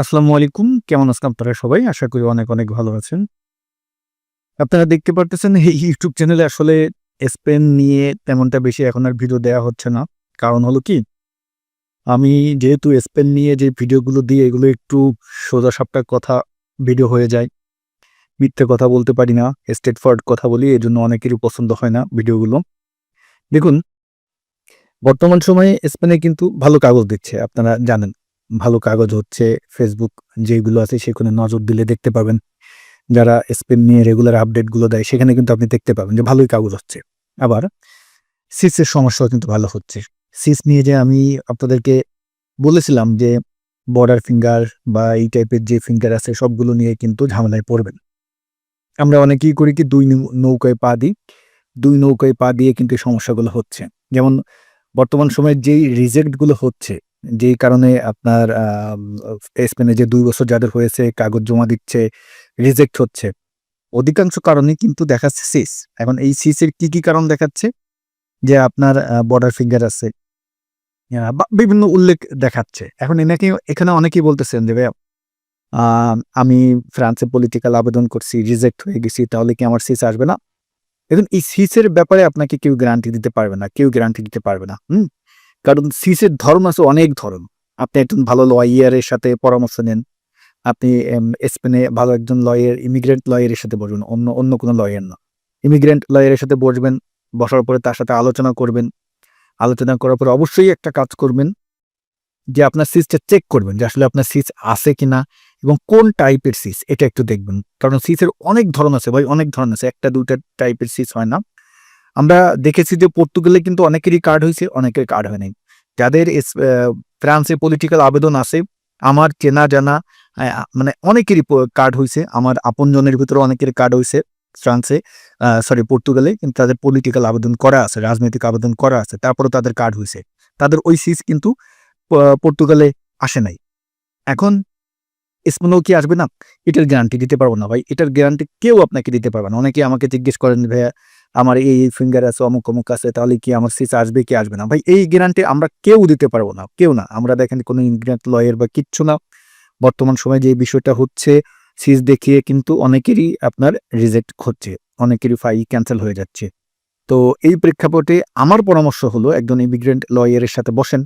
আসসালামু আলাইকুম। কেমন আছেন আপনারা সবাই? আশা করি অনেক অনেক ভালো আছেন। আপনারা দেখতে পারতেছেন এই ইউটিউব চ্যানেলে আসলে স্পেন নিয়ে তেমনটা বেশি এখন আর ভিডিও দেওয়া হচ্ছে না। কারণ হলো কি, আমি যেহেতু স্পেন নিয়ে যে ভিডিওগুলো দিই, এগুলো একটু সোজা সাপটা কথা ভিডিও হয়ে যায়। মিথ্যে কথা বলতে পারি না স্টেট ফরওয়ার্ড কথা বলি এই জন্য অনেকেরই পছন্দ হয় না ভিডিওগুলো। দেখুন, বর্তমান সময়ে স্পেনে কিন্তু ভালো কাগজ দিচ্ছে, আপনারা জানেন। ভালো কাগজ হচ্ছে ফেসবুক যেগুলো আছে সেখানে নজর দিলে দেখতে পাবেন। যারা স্পেন নিয়ে রেগুলার আপডেটগুলো দেয়, সেখানে কিন্তু আপনি দেখতে পাবেন যে ভালোই কাগজ হচ্ছে। আবার সিসের সমস্যাও কিন্তু ভালো হচ্ছে। সিস নিয়ে যে আমি আপনাদেরকে বলেছিলাম যে বর্ডার ফিঙ্গার বা এই টাইপের যে ফিঙ্গার আছে, সবগুলো নিয়ে কিন্তু ঝামেলায় পড়বেন। আমরা অনেকেই করি কি, দুই নৌকায় পা দিই। দুই নৌকায় পা দিয়ে কিন্তু সমস্যাগুলো হচ্ছে। যেমন বর্তমান সময়ে যেই রিজেক্টগুলো হচ্ছে যেই কারণে আপনার স্পেনে যে দুই বছর যাদের হয়েছে, কাগজ জমা দিচ্ছে রিজেক্ট হচ্ছে। অধিকাংশ কারণে কিন্তু দেখাচ্ছে সিস এখন এই সিসের কি কি কারণ দেখাচ্ছে? যে আপনার বর্ডার ফিঙ্গার আছে। বা বিভিন্ন উল্লেখ দেখাচ্ছে। এখন এনাকে, এখানে অনেকেই বলতেছেন যে, ভাইয়া আমি ফ্রান্সে পলিটিক্যাল আবেদন করছি রিজেক্ট হয়ে গেছি, তাহলে কি আমার সিস আসবে না? এখন এই সিসের ব্যাপারে আপনাকে কেউ গ্যারান্টি দিতে পারবে না, কেউ গ্যারান্টি দিতে পারবে না, হুম? কারণ সিসের ধর্ম আছে অনেক ধরন। আপনি একজন ভালো লয়ারের সাথে পরামর্শ নেন। আপনি স্পেনে ভালো একজন লয়ার ইমিগ্রেন্ট লয়ারের সাথে বসবেন, অন্য অন্য কোনো লয়ার না। ইমিগ্রেন্ট লয়ারের সাথে বসবেন, বসার পরে তার সাথে আলোচনা করবেন। আলোচনা করার পরে অবশ্যই একটা কাজ করবেন যে আপনার সিসটা চেক করবেন যে আসলে আপনার সিস আছে কিনা এবং কোন টাইপের সিস এটা একটু দেখবেন। কারণ সিসের অনেক ধরন আছে ভাই, অনেক ধরন আছে। একটা দুটা টাইপের সিস হয় না। আমরা দেখেছি যে পর্তুগালে কিন্তু অনেকেরই কার্ড হয়েছে, অনেকের কার্ড হয় নাই। যাদের ফ্রান্সে পলিটিক্যাল আবেদন আছে, আমার চেনা জানা মানে অনেকেরই কার্ড হয়েছে। আমার আপনজনের ভিতরে অনেকের কার্ড হয়েছে ফ্রান্সে সরি পর্তুগালে, কিন্তু তাদের পলিটিক্যাল আবেদন করা আছে, রাজনৈতিক আবেদন করা আছে তারপরে তাদের কার্ড হয়েছে। তাদের ওই সিস কিন্তু পর্তুগালে আসে নাই। এখন স্পেনেও কি আসবে না? এটার গ্যারান্টি দিতে পারব না ভাই। এটার গ্যারান্টি কেউ আপনাকে দিতে পারবে না। অনেকে আমাকে জিজ্ঞেস করেন, ভাইয়া, আমার এই ফিঙ্গার আছে, অমুক অমুক আছে, তাহলে কি আমার সিস আসবে কি আসবে না? ভাই, এই গ্যারান্টি আমরা কেউ দিতে পারব না। কেউ না। আমরা দেখেন কোনো ইমিগ্রেন্ট লয়ের বা কিচ্ছু না। বর্তমান সময়ে যে বিষয়টা হচ্ছে সিস দেখিয়ে কিন্তু অনেকেরই আপনার রিজেক্ট হচ্ছে। অনেকেরই ফাই ক্যান্সেল হয়ে যাচ্ছে। তো এই প্রেক্ষাপটে আমার পরামর্শ হলো, একজন ইমিগ্রেন্ট লয়ারের সাথে বসেন।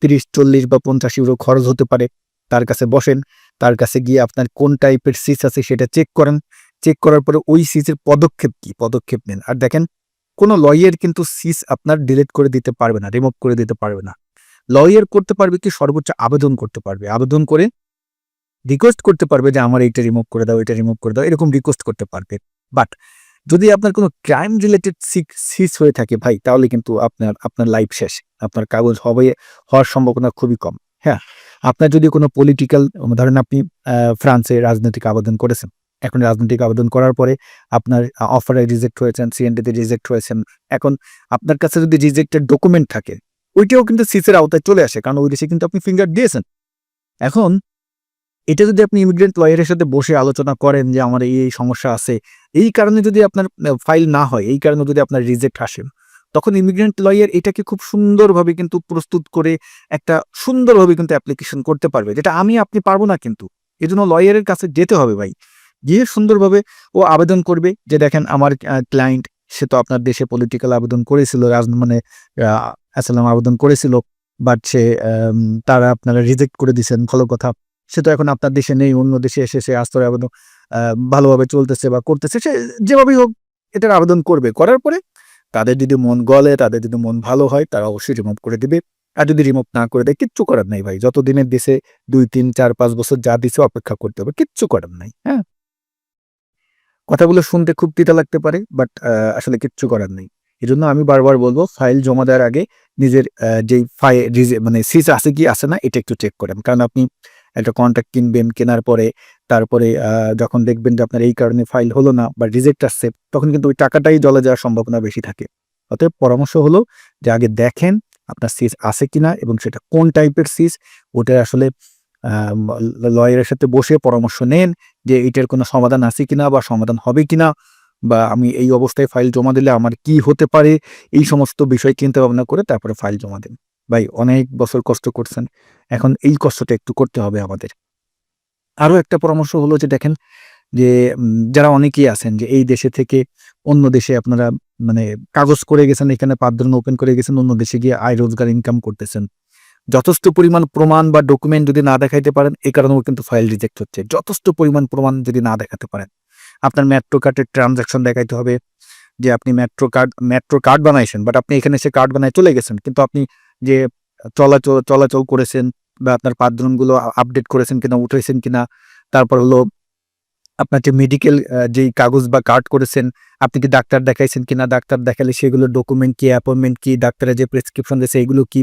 তিরিশ, চল্লিশ বা পঞ্চাশ ইউরো খরচ হতে পারে। তার কাছে বসেন। তার কাছে গিয়ে আপনার কোন টাইপের সিস আছে সেটা চেক করেন। চেক করার পরে ওই সিসের পদক্ষেপ কি? পদক্ষেপ নেন। আর দেখেন, কোনো লয়ার কিন্তু সিস আপনার ডিলিট করে দিতে পারবে না রিমুভ করে দিতে পারবে না। লয়ার করতে পারবে কি? সর্বোচ্চ আবেদন করতে পারবে। আবেদন করে রিকোয়েস্ট করতে পারবে যে, আমার এইটা রিমুভ করে দাও, এটা রিমুভ করে দাও। এরকম রিকোয়েস্ট করতে পারবে। বাট যদি আপনার কোনো ক্রাইম রিলেটেড সিস হয়ে থাকে ভাই, তাহলে কিন্তু আপনার আপনার লাইফ শেষ। আপনার কাগজ হবে, হওয়ার সম্ভাবনা খুবই কম। হ্যাঁ? আপনার যদি কোনো পলিটিক্যাল ধরেন আপনি ফ্রান্সে রাজনৈতিক আবেদন করেছেন। এখন রাজনৈতিক আবেদন করার পরে আপনার অফারে রিজেক্ট হয়েছেন সিএনডিতে রিজেক্ট হয়েছেন। এখন আপনার কাছে যদি রিজেক্টেড ডকুমেন্ট থাকে, ওইটাও কিন্তু সিসের আওতায় চলে আসে, কারণ ওই দেশে কিন্তু আপনি ফিঙ্গার দিয়েছেন। এখন এটা যদি আপনি ইমিগ্রেন্ট লয়ারের সাথে বসে আলোচনা করেন যে আমার এই সমস্যা আছে, এই কারণে যদি আপনার ফাইল না হয়, এই কারণে যদি আপনার রিজেক্ট আসে তখন ইমিগ্রেন্ট লয়ার এটাকে খুব সুন্দরভাবে কিন্তু প্রস্তুত করে একটা সুন্দরভাবে কিন্তু অ্যাপ্লিকেশন করতে পারবে, যেটা আমি, আপনি পারব না কিন্তু। এই জন্য লয়ারের কাছে যেতে হবে ভাই। গিয়ে সুন্দরভাবে ও আবেদন করবে যে দেখেন আমার ক্লায়েন্ট সে তো আপনার দেশে পলিটিক্যাল আবেদন করেছিল মানে অ্যাসালাম আবেদন করেছিল বাট সে তারা আপনারা রিজেক্ট করে দিয়েছেন, ভালো কথা। সে তো এখন আপনার দেশে নেই, অন্য দেশে এসে সে আশ্রয় আবেদন ভালোভাবে চলতেছে বা করতেছে, সে যেভাবেই হোক এটার আবেদন করবে। করার পরে তাদের যদি মন গলে, তাদের যদি মন ভালো হয়, তারা অবশ্যই রিমুভ করে দিবে। আর যদি রিমুভ না করে দেয়, কিচ্ছু করার নাই ভাই। যত দিনের দেশে দুই, তিন, চার, পাঁচ বছর যা দিছে অপেক্ষা করতে হবে, কিচ্ছু করার নাই হ্যাঁ? কথাগুলো শুনতে খুব তিতা লাগতে পারে বাট আসলে কিচ্ছু করার নেই। এই জন্য আমি বারবার বলব ফাইল জমা দেওয়ার আগে নিজের যেই ফাইল মানে সিজ আছে কি আছে না, এটা একটু চেক করেন। কারণ আপনি একটা কন্ট্যাক্ট কিনবেন, কেনার পরে তারপরে যখন দেখবেন যে আপনার এই কারণে ফাইল হলো না বা রিজেক্ট আসছে, তখন কিন্তু ওই টাকাটাই জলে যাওয়ার সম্ভাবনা বেশি থাকে। অতএব পরামর্শ হলো যে আগে দেখেন আপনার সিজ আছে কিনা এবং সেটা কোন টাইপের সিস ওটা আসলে লয়ারের সাথে বসে পরামর্শ নেন যে এটার কোনো সমাধান আছে কিনা বা সমাধান হবে কিনা বা আমি এই অবস্থায় ফাইল জমা দিলে আমার কি হতে পারে, এই সমস্ত বিষয় চিন্তা ভাবনা করে তারপরে ফাইল জমা দিন। ভাই, অনেক বছর কষ্ট করছেন, এখন এই কষ্টটা একটু করতে হবে আমাদের। আরও একটা পরামর্শ হলো যে দেখেন, যে যারা অনেকেই আছেন যে এই দেশে থেকে অন্য দেশে আপনারা মানে কাগজ করে গেছেন, এখানে পাঁচজন ওপেন করে গেছেন, অন্য দেশে গিয়ে আয় রোজগার ইনকাম করতেছেন। যথেষ্ট পরিমাণ প্রমাণ বা ডকুমেন্ট যদি না দেখাইতে পারেন এই কারণেও কিন্তু ফাইল রিজেক্ট হচ্ছে। যথেষ্ট পরিমাণ প্রমাণ যদি না দেখাতে পারেন, আপনার মেট্রো কার্ডের ট্রানজাকশন দেখাইতে হবে যে আপনি মেট্রো কার্ড মেট্রো কার্ড বানাইছেন বাট আপনি এখানে এসে কার্ড বানায় চলে গেছেন, কিন্তু আপনি যে চলাচল চলাচল করেছেন বা আপনার পাঁচজনগুলো আপডেট করেছেন কিনা উঠেছেন কিনা, তারপর হলো আপনার যে মেডিকেল যেই কাগজ বা কার্ড করেছেন, আপনি কি ডাক্তার দেখাইছেন কিনা, ডাক্তার দেখালে সেগুলো ডকুমেন্ট কি অ্যাপয়েন্টমেন্ট কি, ডাক্তারের যে প্রেসক্রিপশন দিয়েছে এগুলো কি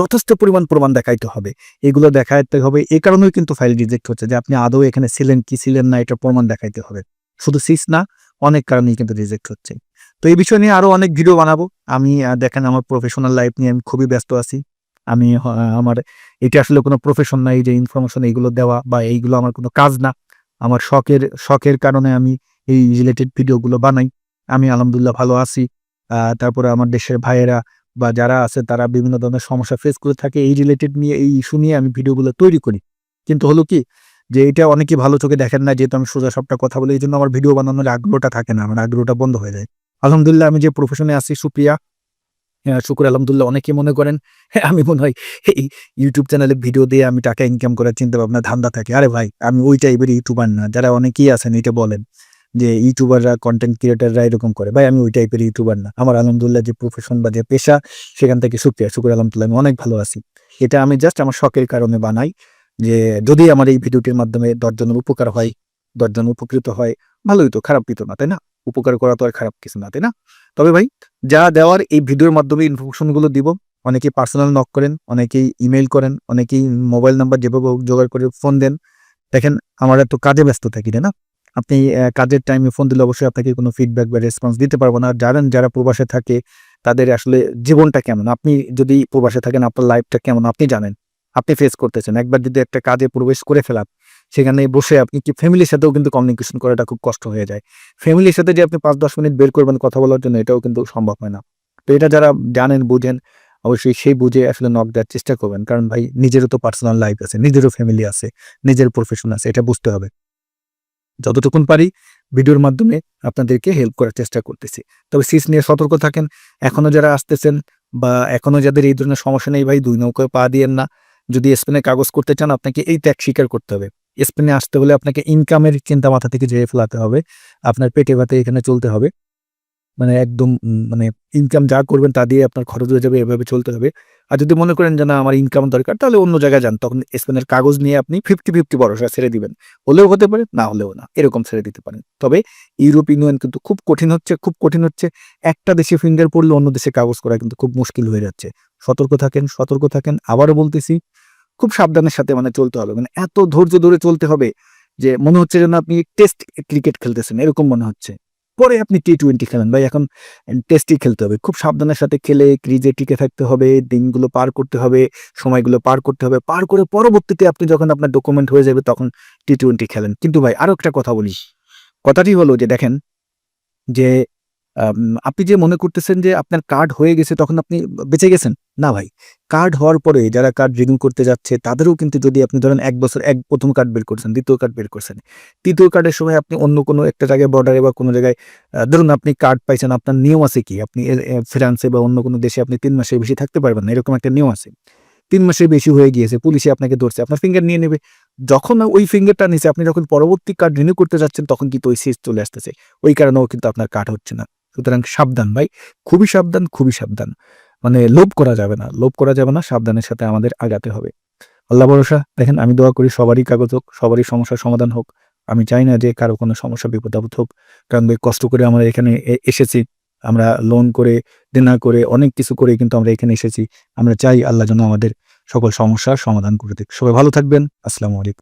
যথেষ্ট পরিমাণ প্রমাণ দেখাইতে হবে। এগুলো দেখাইতে হবে এই কারণেই কিন্তু ফাইল রিজেক্ট হচ্ছে যে আপনি আদৌ এখানে ছিলেন কি ছিলেন না, এটা প্রমাণ দেখাইতে হবে। শুধু সিস না, অনেক কারণেই কিন্তু রিজেক্ট হচ্ছে। তো এই বিষয় নিয়ে আরও অনেক ভিডিও বানাবো। আমি দেখেন আমার প্রফেশনাল লাইফ নিয়ে আমি খুবই ব্যস্ত আছি। আমি আমার এটা আসলে কোনো প্রফেশন নাই যে ইনফরমেশন এইগুলো দেওয়া বা এইগুলো আমার কোনো কাজ না। আমার শখের শখের কারণে আমি এই রিলেটেড ভিডিওগুলো বানাই। আমি আলহামদুলিল্লাহ ভালো আছি। তারপরে আমার দেশের ভাইয়েরা বা যারা আছে তারা বিভিন্ন ধরনের সমস্যা ফেস করে থাকে। এই রিলেটেড নিয়ে, এই ইস্যু নিয়ে আমি ভিডিওগুলো তৈরি করি। কিন্তু হলো কি যে এটা অনেকে ভালো চোখে দেখেন না, যেহেতু আমি সোজা সবটা কথা বলি এই জন্য আমার ভিডিও বানানোর আগ্রহটা থাকে না, আমার আগ্রহটা বন্ধ হয়ে যায়। আলহামদুলিল্লাহ আমি যে প্রফেশনে আছি, সুপ্রিয়া শুকুর আলহামদুলিল্লাহ অনেকে মনে করেন হ্যাঁ, আমি মনে হয় এই ইউটিউব চ্যানেলে ভিডিও দিয়ে আমি টাকা ইনকাম করার চিন্তা ভাবনা ধান্দা থাকে। আরে ভাই আমি ওই টাইপের ইউটিউবার না যারা অনেকেই আছেন এটা বলেন যে ইউটিউবাররা কন্টেন্ট ক্রিয়েটাররা এরকম করে। ভাই আমি ওই টাইপের ইউটিউবার না। আমার আলহামদুলিল্লাহ যে প্রফেশন বা যে পেশা সেখান থেকে সুপ্রিয়া শুকুর আলহামদুলিল্লাহ আমি অনেক ভালো আছি। এটা আমি জাস্ট আমার শখের কারণে বানাই যে যদি আমার এই ভিডিওটির মাধ্যমে দশজনের উপকার হয় দশজন উপকৃত হয় ভালোই তো খারাপ কিছু না তাই না? উপকার করা তো আর খারাপ কিছু না তাই না? তবে ভাই যা দেওয়ার এই ভিডিওর মাধ্যমে ইনফরমেশনগুলো দিব, অনেকেই পার্সোনাল নক করেন, অনেকেই ইমেল করেন, অনেকেই মোবাইল নাম্বার যেভাবে জোগাড় করে ফোন দেন। দেখেন, আমার এত কাজে ব্যস্ত থাকি না? আপনি কাজের টাইমে ফোন দিলে অবশ্যই আপনাকে কোনো ফিডব্যাক বা রেসপন্স দিতে পারব না। জানেন যারা প্রবাসে থাকে, তাদের আসলে জীবনটা কেমন? আপনি যদি প্রবাসে থাকেন, আপনার লাইফটা কেমন? আপনি জানেন। আপনি ফেস করতেছেন। একবার যদি একটা কাজে প্রবেশ করে ফেলান, সেখানে বসে আপনি কি ফ্যামিলির সাথেও কিন্তু কমিউনিকেশন করাটা খুব কষ্ট হয়ে যায়। ফ্যামিলির সাথে যে আপনি পাঁচ দশ মিনিট বের করবেন কথা বলার জন্য, এটাও কিন্তু সম্ভব হয় না। তো এটা যারা জানেন, বুঝেন, অবশ্যই সেই বুঝে আসলে নক দেওয়ার চেষ্টা করবেন। কারণ ভাই, নিজেরও তো পার্সোনাল লাইফ আছে, নিজেরও ফ্যামিলি আছে, নিজের প্রফেশন আছে, এটা বুঝতে হবে। যতটুকুন পারি, ভিডিওর মাধ্যমে আপনাদেরকে হেল্প করার চেষ্টা করতেছি। তবে সিস নিয়ে সতর্ক থাকেন। এখনও যারা আসতেছেন বা এখনও যাদের এই ধরনের সমস্যা নেই ভাই, দুই নৌকায় পা দিয়েন না। যদি স্পেনে কাগজ করতে চান, আপনাকে এই ত্যাগ স্বীকার করতে হবে। স্পেনে আসতে হলে আপনাকে ইনকামের চিন্তা মাথা থেকে জেরে ফেলাতে হবে। আপনার পেটে ভাতে এখানে চলতে হবে। মানে একদম মানে ইনকাম যা করবেন তা দিয়ে আপনার খরচ হয়ে যাবে, এভাবে চলতে হবে। আর যদি মনে করেন যে না, আমার ইনকাম দরকার, তাহলে অন্য জায়গায় যান। তখন স্পেনের কাগজ নিয়ে আপনি ফিফটি ফিফটি ভরসা ছেড়ে দিবেন। হলেও হতে পারে, না হলেও না, এরকম ছেড়ে দিতে পারেন। তবে ইউরোপ ইউনিয়ন কিন্তু খুব কঠিন হচ্ছে, খুব কঠিন হচ্ছে। একটা দেশে ফিঙ্গার পড়লে অন্য দেশে কাগজ করা কিন্তু খুব মুশকিল হয়ে যাচ্ছে। সতর্ক থাকেন সতর্ক থাকেন। আবারও বলতেছি খুব সাবধানের সাথে মানে চলতে হবে। মানে এত ধৈর্য ধরে চলতে হবে যে মনে হচ্ছে যেন আপনি টেস্ট ক্রিকেট খেলতেছেন, এরকম মনে হচ্ছে। পরে আপনি টি টোয়েন্টি খেলেন। ভাই, এখন টেস্টই খেলতে হবে। খুব সাবধানের সাথে খেলে ক্রিজে টিকে থাকতে হবে, দিনগুলো পার করতে হবে, সময়গুলো পার করতে হবে। পার করে পরবর্তীতে আপনি যখন আপনার ডকুমেন্ট হয়ে যাবে তখন টি টোয়েন্টি খেলেন। কিন্তু ভাই, আরও একটা কথা বলি। কথাটি হলো যে দেখেন যে আপনি যে মনে করতেছেন যে আপনার কার্ড হয়ে গেছে, তখন আপনি বেঁচে গেছেন? না ভাই কার্ড হওয়ার পরে যারা কার্ড রিনিউ করতে যাচ্ছে, তাদেরও কিন্তু যদি আপনি ধরেন এক বছর, এক প্রথম কার্ড বের করছেন, দ্বিতীয় কার্ড বের করছেন, তৃতীয় কার্ডের সময় আপনি অন্য কোনো একটা জায়গায় বর্ডারে বা কোনো জায়গায় ধরুন আপনি কার্ড পাইছেন, আপনার নিয়ম আছে কি? আপনি ফ্রান্সে বা অন্য কোনো দেশে আপনি তিন মাসের বেশি থাকতে পারবেন না, এরকম একটা নিয়ম আছে। তিন মাসের বেশি হয়ে গিয়েছে পুলিশে আপনাকে ধরছে, আপনার ফিঙ্গার নিয়ে নেবে। যখন ওই ফিঙ্গারটা নিচে আপনি যখন পরবর্তী কার্ড রিনিউ করতে যাচ্ছেন, তখন কিন্তু ওই সিজ চলে আসতেছে, ওই কারণেও কিন্তু আপনার কার্ড হচ্ছে না। সুতরাং সাবধান, ভাই। খুবই সাবধান খুবই সাবধান। মানে লোভ করা যাবে না, লোভ করা যাবে না, সাবধানের সাথে আমাদের আগাতে হবে। আল্লাহ ভরসা, দেখেন আমি দোয়া করি সবারই কাগজ হোক, সবারই সমস্যার সমাধান হোক। আমি চাই না যে কারও কোনো সমস্যা, বিপদ, আপদ হোক। কারণ ভাই, কষ্ট করে আমরা এখানে এসেছি। আমরা লোন করে, দেনা করে, অনেক কিছু করে কিন্তু আমরা এখানে এসেছি। আমরা চাই আল্লাহ যেন আমাদের সকল সমস্যার সমাধান করে দিক। সবাই ভালো থাকবেন। আসসালামু আলাইকুম।